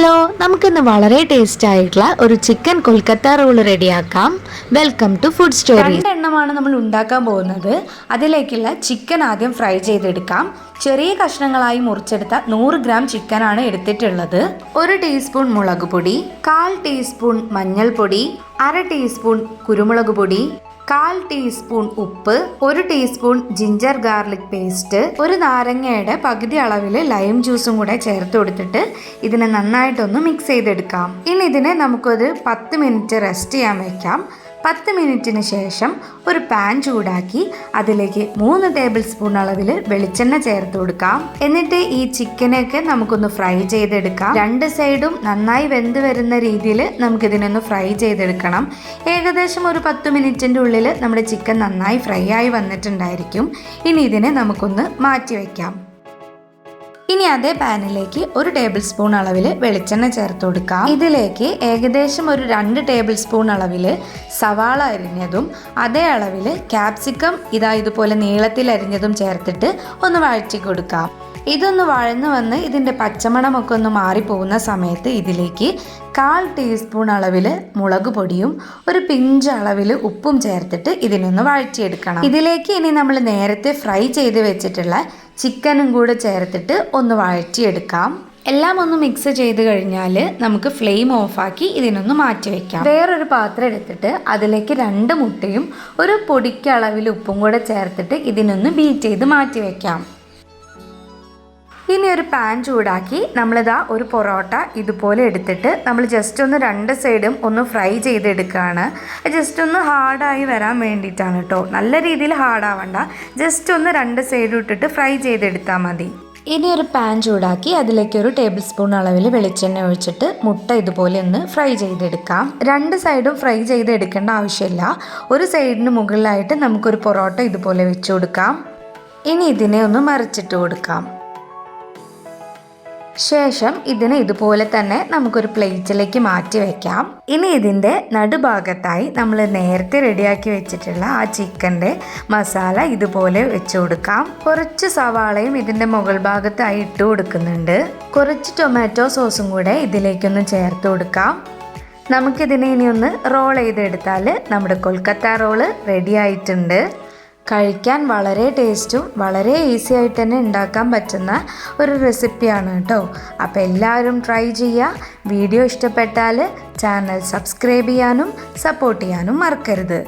Hello നമുക്കിന്ന് വളരെ taste ആയിട്ടുള്ള ഒരു ചിക്കൻ കൊൽക്കത്ത റോൾ റെഡിയാക്കാം. വെൽക്കം ടു ഫുഡ് സ്റ്റോറി രണ്ടെണ്ണമാണ് നമ്മൾ ഉണ്ടാക്കാൻ പോകുന്നത്. അതിലേക്കുള്ള ചിക്കൻ ആദ്യം ഫ്രൈ ചെയ്തെടുക്കാം. ചെറിയ കഷ്ണങ്ങളായി മുറിച്ചെടുത്ത നൂറ് ഗ്രാം ചിക്കനാണ് എടുത്തിട്ടുള്ളത്. ഒരു ടീസ്പൂൺ മുളക് പൊടി കാൽ ടീസ്പൂൺ മഞ്ഞൾപ്പൊടി അര ടീസ്പൂൺ കുരുമുളക് പൊടി കാൽ ടീസ്പൂൺ ഉപ്പ് ഒരു ടീസ്പൂൺ ജിഞ്ചർ ഗാർലിക് പേസ്റ്റ് ഒരു നാരങ്ങയുടെ പകുതി അളവിൽ ലൈം ജ്യൂസും കൂടെ ചേർത്ത് കൊടുത്തിട്ട് ഇതിനെ നന്നായിട്ടൊന്ന് മിക്സ് ചെയ്തെടുക്കാം. ഇനി ഇതിനെ നമുക്കൊരു പത്ത് മിനിറ്റ് റെസ്റ്റ് ചെയ്യാൻ വെക്കാം. പത്ത് മിനിറ്റിന് ശേഷം ഒരു പാൻ ചൂടാക്കി അതിലേക്ക് മൂന്ന് ടേബിൾ സ്പൂൺ അളവിൽ വെളിച്ചെണ്ണ ചേർത്ത് കൊടുക്കാം. എന്നിട്ട് ഈ ചിക്കനൊക്കെ നമുക്കൊന്ന് ഫ്രൈ ചെയ്തെടുക്കാം. രണ്ട് സൈഡും നന്നായി വെന്ത് വരുന്ന രീതിയിൽ നമുക്കിതിനൊന്ന് ഫ്രൈ ചെയ്തെടുക്കണം. ഏകദേശം ഒരു പത്ത് മിനിറ്റിന്റെ ഉള്ളിൽ നമ്മുടെ ചിക്കൻ നന്നായി ഫ്രൈ ആയി വന്നിട്ടുണ്ടായിരിക്കും. ഇനി ഇതിനെ നമുക്കൊന്ന് മാറ്റി വയ്ക്കാം ഇനി അതേ പാനിലേക്ക് ഒരു ടേബിൾ സ്പൂൺ അളവിൽ വെളിച്ചെണ്ണ ചേർത്ത് കൊടുക്കാം. ഇതിലേക്ക് ഏകദേശം ഒരു രണ്ട് ടേബിൾ സ്പൂൺ അളവിൽ സവാള അരിഞ്ഞതും അതേ അളവിൽ ക്യാപ്സിക്കം ഇതാ ഇതുപോലെ നീളത്തിൽ അരിഞ്ഞതും ചേർത്തിട്ട് ഒന്ന് വഴറ്റി കൊടുക്കാം. ഇതൊന്ന് വഴന്നു വന്ന് ഇതിന്റെ പച്ചമണമൊക്കെ ഒന്ന് മാറിപ്പോകുന്ന സമയത്ത് ഇതിലേക്ക് കാൽ ടീസ്പൂൺ അളവിൽ മുളക് പൊടിയും ഒരു പിഞ്ച് അളവിൽ ഉപ്പും ചേർത്തിട്ട് ഇതിനൊന്ന് വഴറ്റിയെടുക്കണം. ഇതിലേക്ക് ഇനി നമ്മൾ നേരത്തെ ഫ്രൈ ചെയ്ത് വെച്ചിട്ടുള്ള ചിക്കനും കൂടെ ചേർത്തിട്ട് ഒന്ന് വഴറ്റിയെടുക്കാം. എല്ലാം ഒന്ന് മിക്സ് ചെയ്ത് കഴിഞ്ഞാൽ നമുക്ക് ഫ്ലെയിം ഓഫാക്കി ഇതിനൊന്ന് മാറ്റി വെക്കാം. വേറൊരു പാത്രം എടുത്തിട്ട് അതിലേക്ക് രണ്ട് മുട്ടയും ഒരു പൊടിക്ക് അളവിൽ ഉപ്പും കൂടെ ചേർത്തിട്ട് ഇതിനൊന്ന് ബീറ്റ് ചെയ്ത് മാറ്റി വെക്കാം. ഇനി ഒരു പാൻ ചൂടാക്കി നമ്മളിതാ ഒരു പൊറോട്ട ഇതുപോലെ എടുത്തിട്ട് നമ്മൾ ജസ്റ്റ് ഒന്ന് രണ്ട് സൈഡും ഒന്ന് ഫ്രൈ ചെയ്തെടുക്കുകയാണ് ജസ്റ്റ് ഒന്ന് ഹാർഡായി വരാൻ വേണ്ടിയിട്ടാണ് കേട്ടോ നല്ല രീതിയിൽ ഹാർഡാവണ്ട ജസ്റ്റ് ഒന്ന് രണ്ട് സൈഡും ഇട്ടിട്ട് ഫ്രൈ ചെയ്തെടുത്താൽ മതി. ഇനി ഒരു പാൻ ചൂടാക്കി അതിലേക്ക് ഒരു ടേബിൾ സ്പൂൺ അളവിൽ വെളിച്ചെണ്ണ ഒഴിച്ചിട്ട് മുട്ട ഇതുപോലെ ഒന്ന് ഫ്രൈ ചെയ്തെടുക്കാം. രണ്ട് സൈഡും ഫ്രൈ ചെയ്തെടുക്കേണ്ട ആവശ്യമില്ല. ഒരു സൈഡിന് മുകളിലായിട്ട് നമുക്കൊരു പൊറോട്ട ഇതുപോലെ വെച്ച് കൊടുക്കാം. ഇനി ഇതിനെ ഒന്ന് മറിച്ചിട്ട് കൊടുക്കാം. ശേഷം ഇതിനെ ഇതുപോലെ തന്നെ നമുക്കൊരു പ്ലേറ്റിലേക്ക് മാറ്റി വെക്കാം. ഇനി ഇതിന്റെ നടുഭാഗത്തായി നമ്മൾ നേരത്തെ റെഡിയാക്കി വെച്ചിട്ടുള്ള ആ ചിക്കന്റെ മസാല ഇതുപോലെ വെച്ച് കൊടുക്കാം. കുറച്ച് സവാളയും ഇതിന്റെ മുകൾ ഭാഗത്തായി ഇട്ട് കൊടുക്കുന്നുണ്ട്. കുറച്ച് ടൊമാറ്റോ സോസും കൂടെ ഇതിലേക്കൊന്ന് ചേർത്ത് കൊടുക്കാം. നമുക്കിതിനെ ഇനി ഒന്ന് റോൾ ചെയ്തെടുത്താൽ നമ്മുടെ കൊൽക്കത്ത റോൾ റെഡി ആയിട്ടുണ്ട്. കഴിക്കാൻ വളരെ ടേസ്റ്റും വളരെ ഈസി ആയിട്ട് തന്നെ ഉണ്ടാക്കാൻ പറ്റുന്ന ഒരു റെസിപ്പിയാണ് കേട്ടോ. അപ്പോൾ എല്ലാവരും ട്രൈ ചെയ്യുക വീഡിയോ ഇഷ്ടപ്പെട്ടാൽ ചാനൽ സബ്സ്ക്രൈബ് ചെയ്യാനും സപ്പോർട്ട് ചെയ്യാനും മറക്കരുത്.